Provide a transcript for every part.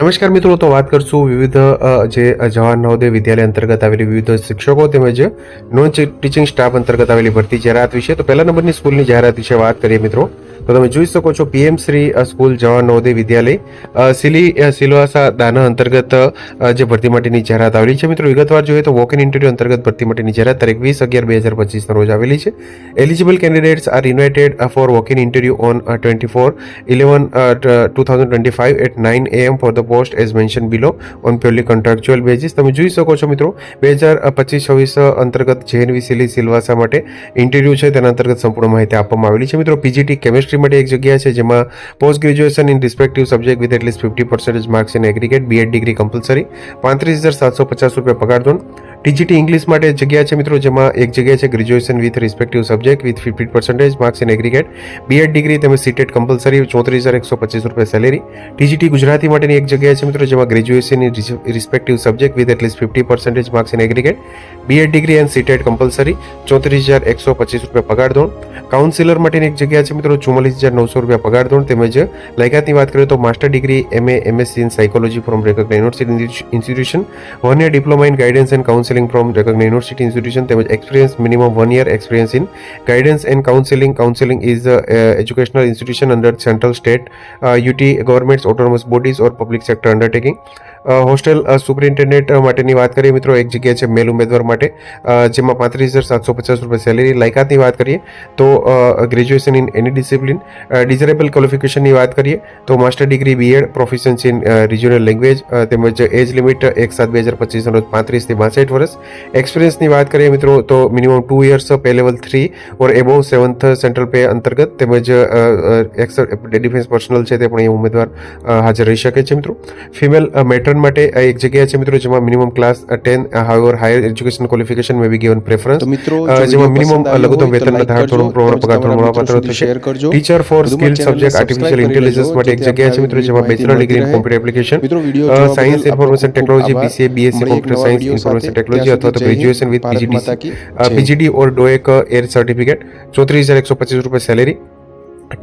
નમસ્કાર મિત્રો તો વાત કરશું વિવિધ જે જવાન નવોદય વિદ્યાલય અંતર્ગત આવેલી વિવિધ શિક્ષકો તેમજ નોન ટીચિંગ સ્ટાફ અંતર્ગત આવેલી ભરતી જાહેરાત વિશે તો પહેલા નંબરની સ્કૂલની જાહેરાત વિશે વાત કરીએ મિત્રો તો તમે જોઈ શકો છો પીએમ શ્રી સ્કૂલ જવાન નવોદય વિદ્યાલય સિલી સિલવાસા દાના અંતર્ગત જે ભરતી માટેની જાહેરાત આવેલી છે મિત્રો વિગતવાર જોઈએ તો વોક ઇન ઇન્ટરવ્યુ અંતર્ગત ભરતી માટેની જાહેરાત તારીખ વીસ અગિયાર બે હજાર પચીસના રોજ આવેલી છે eligible candidates are invited for walk in interview on twenty four eleven two thousand twenty five at nine AM for the post as mention below on purely contractual basis તમે જોઈ શકો છો મિત્રો બે હજાર પચીસ છવ્વીસ અંતર્ગત જેએનવી સિલી સિલવાસા માટે ઇન્ટરવ્યુ છે તેના અંતર્ગત સંપૂર્ણ માહિતી આપવામાં આવેલી છે મિત્રો પીજીટી કેમિસ્ટ્રી કેમેસ્ટ્રી માટે એક જગ્યા છે જેમાં post graduation in respective subject with at least fifty percentage marks in aggregate BEd degree compulsory પાંત્રીસ હજાર સાતસો પચાસ રૂપિયા પગાર ધોરણ ટીજીટી ઇંગ્લિશ માટે જગ્યા છે મિત્રો જેમાં એક જગ્યા છે graduation with respective subject with fifty percentage marks in aggregate BEd degree તેમજ સીટેટ કમ્પલસરી ચોત્રીસ હજાર એકસો પચીસ રૂપિયા સેલેરી ટીજીટી ગુજરાતી માટેની એક જગ્યા છે મિત્રો જેમાં ગ્રેજ્યુએશનની respective subject with at least fifty percentage marks in aggregate BEd degree and CTET compulsory ચોત્રીસ હજાર એકસો પચીસ રૂપિયા પગાર ધોરણ કાઉન્સિલર માટેની એક જગ્યા છે મિત્રો ચુમ્માલીસ હજાર નવસો રૂપિયા પગાર ધોરણ તેમજ લાયકાતની વાત કરીએ તો master degree MA MSc in psychology from recognize university institution one year diploma in guidance and council from recognized university institution they have experience minimum one year experience in guidance and counseling counseling is a, educational institution under central state ut uh, governments autonomous bodies or public sector undertaking hostel superintendent માટેની વાત કરીએ મિત્રો એક જગ્યા છે મેલ ઉમેદવાર માટે જેમાં પાંત્રીસ હજાર સાતસો પચાસ રૂપિયા સેલેરી લાયકાતની વાત કરીએ તો graduation in any discipline desirable ક્વોલિફિકેશનની વાત કરીએ તો master degree BEd proficiency in regional language તેમજ એજ લિમિટ એક સાત બે હજાર પચીસનો પાંત્રીસથી બાસઠ વર્ષ એક્સપિરિયન્સની વાત કરીએ મિત્રો તો minimum two years pay level three or above seventh central pay અંતર્ગત તેમજ એક્સ ડિફેન્સ પર્સનલ છે તે પણ એ ઉમેદવાર હાજર રહી શકે છે મિત્રો ફિમેલ મેટર સ્ટુડન્ટ માટે એક જગ્યા છે મિત્રો જેમાં minimum class ten higher higher education qualification may be given preference મિત્રો જેમાં મિનિમમ લઘુત્તમ વેતન ધારણ ધોરણ પ્રમાણે પગાર ધોરણ મળવાપાત્ર થશે teacher for skill subject artificial intelligence માટે એક જગ્યા છે મિત્રો જેમાં bachelor degree in computer application science information technology BCA BSc computer science information technology અથવા તો graduation with PGD PGD or DOEACC એર સર્ટિફિકેટ ચોત્રીસ હજાર એકસો પચીસ રૂપિયા salary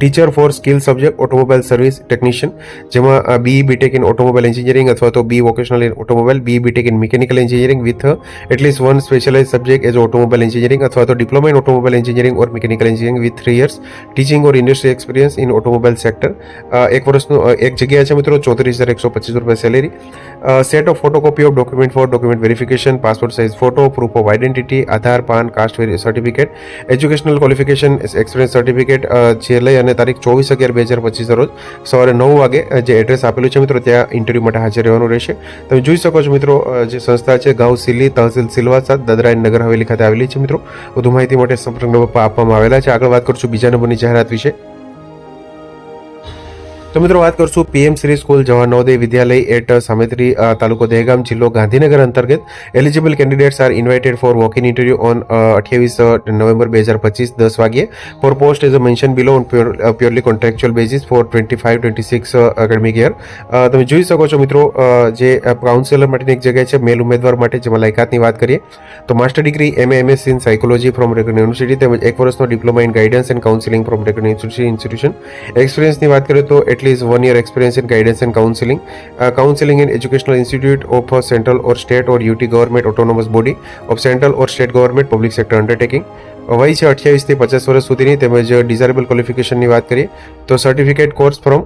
teacher for skill subject automobile service technician जमा B BTech in automobile engineering अथवा तो B vocational in automobile B BTech in mechanical engineering with at least one specialize subject as automobile engineering अथवा तो डिप्लोमा इन ऑटोमोबाइल इंजीनियरिंग और mechanical engineering with three years teaching और industry experience in automobile sector एक वर्ष एक जगह है मित्रों चौतरीस हज़ार एक सौ पच्चीस रुपये salary set of photo copy of document for document verification passport size photo proof of identity Aadhaar PAN caste certificate educational qualification experience certificate जी लाइ અને તારીખ ચોવીસ અગિયાર બે હજાર પચીસ રોજ સવારે નવ વાગે જે એડ્રેસ આપેલું છે મિત્રો ત્યાં ઇન્ટરવ્યૂ માટે હાજર રહેવાનું રહેશે તમે જોઈ શકો છો મિત્રો જે સંસ્થા છે ગાઉ સિલ્લી તહસીલ સિલવાસા દાદરાયન નગર હવેલી ખાતે આવેલી છે મિત્રો વધુ માહિતી માટે સંપર્ક નંબર આપવામાં આવેલા છે આગળ વાત કરું છું બીજા નંબરની જાહેરાત વિશે તો મિત્રો વાત કરશું PM Shri school Navodaya Vidyalaya at Sametri તાલુકો દહેગામ જિલ્લો ગાંધીનગર અંતર્ગત eligible candidates are invited for walking interview on અઠ્યાવીસ નવેમ્બર બે હજાર પચીસ દસ વાગ્યે for post as a mention below on purely contractual basis for twenty five twenty six academic year તમે જોઈ શકો છો મિત્રો જે કાઉન્સેલર માટેની એક જગ્યા છે મેલ ઉમેદવાર માટે જેમાં લાયકાતની વાત કરીએ તો master degree M M MS in psychology from recognized university તેમજ એક વર્ષનો diploma in guidance and counselling from recognized institution એક્સપિરિયન્સની વાત કરીએ તો at least one year experience in guidance and counseling, uh, counseling in educational institute of a central or state or UT government autonomous body of central or state government public sector undertaking. વય છે અઠ્યાવીસથી પચાસ વર્ષ સુધીની તેમજ ડિઝારેબલ ક્વોલિફિકેશનની વાત કરીએ તો certificate course from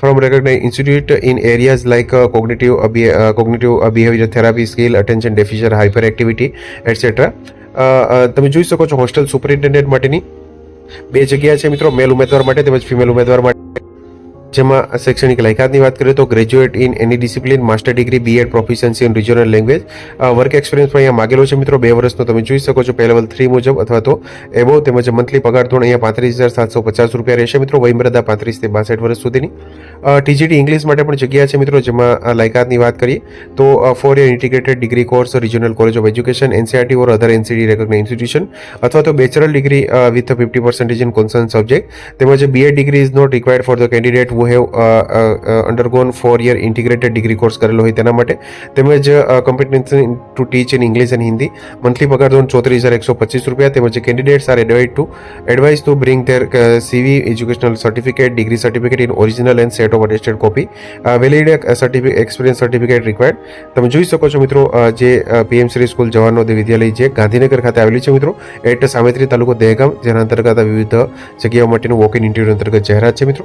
from recognized institute in areas like uh, cognitive uh, cognitive uh, behavior therapy skill attention deficit hyperactivity etc તમે જોઈ શકો છો હોસ્ટેલ સુપરિન્ટેન્ડન્ટ માટેની બે જગ્યા છે મિત્રો મેલ ઉમેદવાર માટે તેમજ ફિમેલ ઉમેદવાર માટે જેમાં શૈક્ષણિક લાયકાતની વાત કરીએ તો graduate in any discipline master degree BEd proficiency in regional language work experience પણ અહીંયા માગેલો છે મિત્રો બે વર્ષનો તમે જોઈ શકો છો પે લેવલ થ્રી મુજબ અથવા તો એવો તેમજ મંથલી પગાર ધોરણ અહીંયા પાંત્રીસ હજાર સાતસો પચાસ રૂપિયા રહેશે મિત્રો વયમર્યાદા પાંત્રીસથી બાસઠ વર્ષ સુધીની ટીજીટી ઇંગ્લિશ માટે પણ જગ્યા છે મિત્રો જેમાં લાયકાતની વાત કરીએ તો four year integrated degree course regional college of education NCERT or other NCTE recognize institution અથવા તો bachelor degree with fifty percentage in concern subject તેમજ BEd degree is not required for the candidate who have undergone four year integrated degree course કરેલો હોય તેના માટે તેમજ competency to teach in English and Hindi monthly પગાર ધોરણ ચોત્રીસ હજાર એકસો પચીસ રૂપિયા તેમજ candidates are advise to advise to bring their CV educational certificate degree certificate in original and set of attested copy valid certificate experience certificate required તમે જોઈ શકો છો મિત્રો જે પીએમસી સ્કૂલ જવાનો વિદ્યાલય જે ગાંધીનગર ખાતે આવેલી છે મિત્રો એટ સામેત્રી તાલુકો દહેગામ જેના અંતર્ગત વિવિધ જગ્યાઓ માટેનું વોક ઇન ઇન્ટરવ્યુ અંતર્ગત જાહેરાત છે મિત્રો